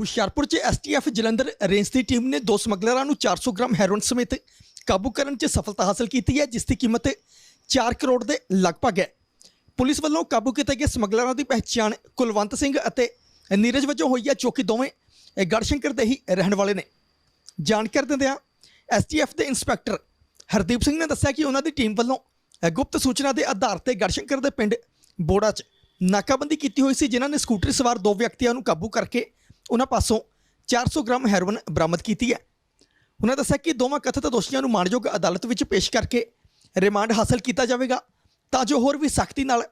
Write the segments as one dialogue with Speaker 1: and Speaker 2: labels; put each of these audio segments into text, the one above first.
Speaker 1: ਹੁਸ਼ਿਆਰਪੁਰ 'ਚ STF Jalandhar range ਦੀ team ਨੇ ਦੋ ਸਮਗਲਰਾਂ ਨੂੰ 400 ਗ੍ਰਾਮ ਹੈਰੋਇਨ ਸਮੇਤ ਕਾਬੂ ਕਰਨ 'ਚ ਸਫਲਤਾ ਹਾਸਲ ਕੀਤੀ ਹੈ, ਜਿਸ ਦੀ ਕੀਮਤ 4 ਕਰੋੜ ਦੇ ਲਗਭਗ ਹੈ। ਪੁਲਿਸ ਵੱਲੋਂ ਕਾਬੂ ਕੀਤੇ ਗਏ ਸਮਗਲਰਾਂ ਦੀ ਪਹਿਚਾਣ ਕੁਲਵੰਤ ਸਿੰਘ ਅਤੇ ਨੀਰਜ ਵਜੋਂ ਹੋਈ ਹੈ, ਜੋ ਕਿ ਦੋਵੇਂ ਗੜਸ਼ੰਕਰ ਦੇ ਹੀ ਰਹਿਣ ਵਾਲੇ ਨੇ। ਜਾਣਕਾਰੀ ਦਿੰਦਿਆਂ ਐਸਟੀਐਫ ਦੇ ਇੰਸਪੈਕਟਰ ਹਰਦੀਪ ਸਿੰਘ ਨੇ ਦੱਸਿਆ ਕਿ ਉਹਨਾਂ ਦੀ ਟੀਮ ਵੱਲੋਂ ਗੁਪਤ ਸੂਚਨਾ ਦੇ ਆਧਾਰ ਤੇ ਗੜਸ਼ੰਕਰ ਦੇ ਪਿੰਡ ਬੋੜਾ 'ਚ ਨਾਕਾਬੰਦੀ ਕੀਤੀ ਹੋਈ ਸੀ, ਜਿਨ੍ਹਾਂ ਨੇ ਸਕੂਟਰ ਸਵਾਰ ਦੋ ਵਿਅਕਤੀਆਂ ਨੂੰ ਕਾਬੂ ਕਰਕੇ ਉਹਨਾਂ ਪਾਸੋਂ 400 ਗ੍ਰਾਮ ਹੈਰੋਇਨ ਬਰਾਮਦ ਕੀਤੀ ਹੈ। ਉਹਨਾਂ ਦੱਸਿਆ ਕਿ ਦੋਵਾਂ ਕਥਿਤ ਦੋਸ਼ੀਆਂ ਨੂੰ ਮਾਣਯੋਗ ਅਦਾਲਤ ਵਿੱਚ ਪੇਸ਼ ਕਰਕੇ ਰਿਮਾਂਡ ਹਾਸਲ ਕੀਤਾ ਜਾਵੇਗਾ ਤਾਂ ਜੋ ਹੋਰ ਵੀ ਸਖਤੀ ਨਾਲ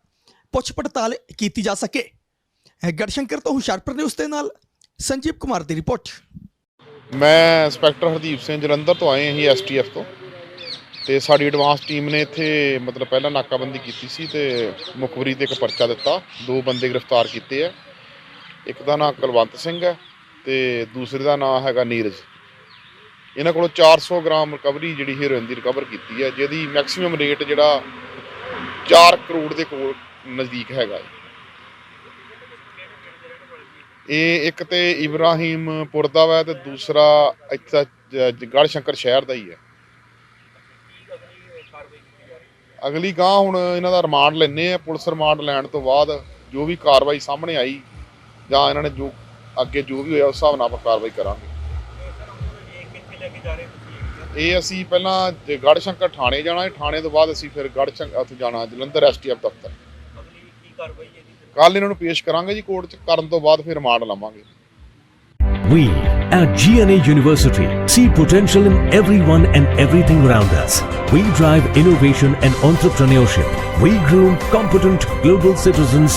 Speaker 1: ਪੁੱਛ ਪੜਤਾਲ ਕੀਤੀ ਜਾ ਸਕੇ। ਗੜਸ਼ੰਕਰ ਤੋਂ ਹੁਸ਼ਿਆਰਪੁਰ ਨੇ ਉਸ ਦੇ ਨਾਲ ਸੰਜੀਵ ਕੁਮਾਰ ਦੀ ਰਿਪੋਰਟ।
Speaker 2: ਮੈਂ ਇੰਸਪੈਕਟਰ ਹਰਦੀਪ ਸਿੰਘ ਜਲੰਧਰ ਤੋਂ ਆਏ ਹਾਂ ਜੀ ਐਸਟੀਐਫ ਤੋਂ। ਤੇ ਸਾਡੀ ਐਡਵਾਂਸ ਟੀਮ ਨੇ ਇੱਥੇ ਮਤਲਬ ਪਹਿਲਾਂ ਨਾਕਾਬੰਦੀ ਕੀਤੀ ਸੀ ਤੇ ਮੁਖਬਰੀ ਤੇ ਇੱਕ ਪਰਚਾ ਦਿੱਤਾ। ਦੋ ਬੰਦੇ ਗ੍ਰਿਫਤਾਰ ਕੀਤੇ ਆ। ਇੱਕ ਦਾ ਨਾਮ ਕੁਲਵੰਤ ਸਿੰਘ ਹੈ ਤੇ ਦੂਸਰੇ ਦਾ ਨਾਮ ਹੈਗਾ ਨੀਰਜ। ਇਹਨਾਂ ਕੋਲੋਂ 400 ਗ੍ਰਾਮ ਰਿਕਵਰੀ ਜਿਹੜੀ ਹੀਰੋਇਨ ਦੀ ਰਿਕਵਰ ਕੀਤੀ ਹੈ, ਜਿਹਦੀ ਮੈਕਸਿਮਮ ਰੇਟ ਜਿਹੜਾ 4 ਕਰੋੜ ਦੇ ਕੋਲ ਨਜ਼ਦੀਕ ਹੈਗਾ ਇਹ ਇੱਕ ਤੇ ਇਬਰਾਹੀਮਪੁਰ ਦਾ ਵਾ ਤੇ ਦੂਸਰਾ ਇੱਥੇ ਗੜ ਸ਼ੰਕਰ ਸ਼ਹਿਰ ਦਾ ਹੀ ਹੈ। ਅਗਲੀ ਗਾਂ ਹੁਣ ਇਹਨਾਂ ਦਾ ਰਿਮਾਂਡ ਲੈਣੇ ਆ, ਪੁਲਿਸ ਰਿਮਾਂਡ ਲੈਣ ਤੋਂ ਬਾਅਦ ਜੋ ਵੀ ਕਾਰਵਾਈ ਸਾਹਮਣੇ ਆਈ ਜਾਂ ਇਹਨਾਂ ਨੇ ਜੋ ਅੱਗੇ ਜੋ ਵੀ ਹੋਇਆ ਉਸ ਹਿਸਾਬ ਨਾਲ ਆਪਾਂ ਕਾਰਵਾਈ ਕਰਾਂਗੇ ਇਹ ਅਸੀਂ ਪਹਿਲਾਂ ਗੜ ਸ਼ੰਕਰ ਥਾਣੇ ਜਾਣਾ ਹੈ ਥਾਣੇ ਤੋਂ ਬਾਅਦ ਅਸੀਂ ਫਿਰ ਗੜ ਸ਼ੰਕਰ ਉੱਥੇ ਜਾਣਾ ਜਲੰਧਰ ਐਸਟੀਐਫ ਦਫ਼ਤਰ ਕੱਲ ਇਹਨਾਂ ਨੂੰ ਪੇਸ਼ ਕਰਾਂਗੇ ਜੀ ਕੋਰਟ 'ਚ ਕਰਨ ਤੋਂ ਬਾਅਦ ਫਿਰ ਰਿਮਾਂਡ ਲਵਾਂਗੇ
Speaker 3: We at GNA University see potential in everyone and everything around us. We drive innovation and entrepreneurship. We groom competent global citizens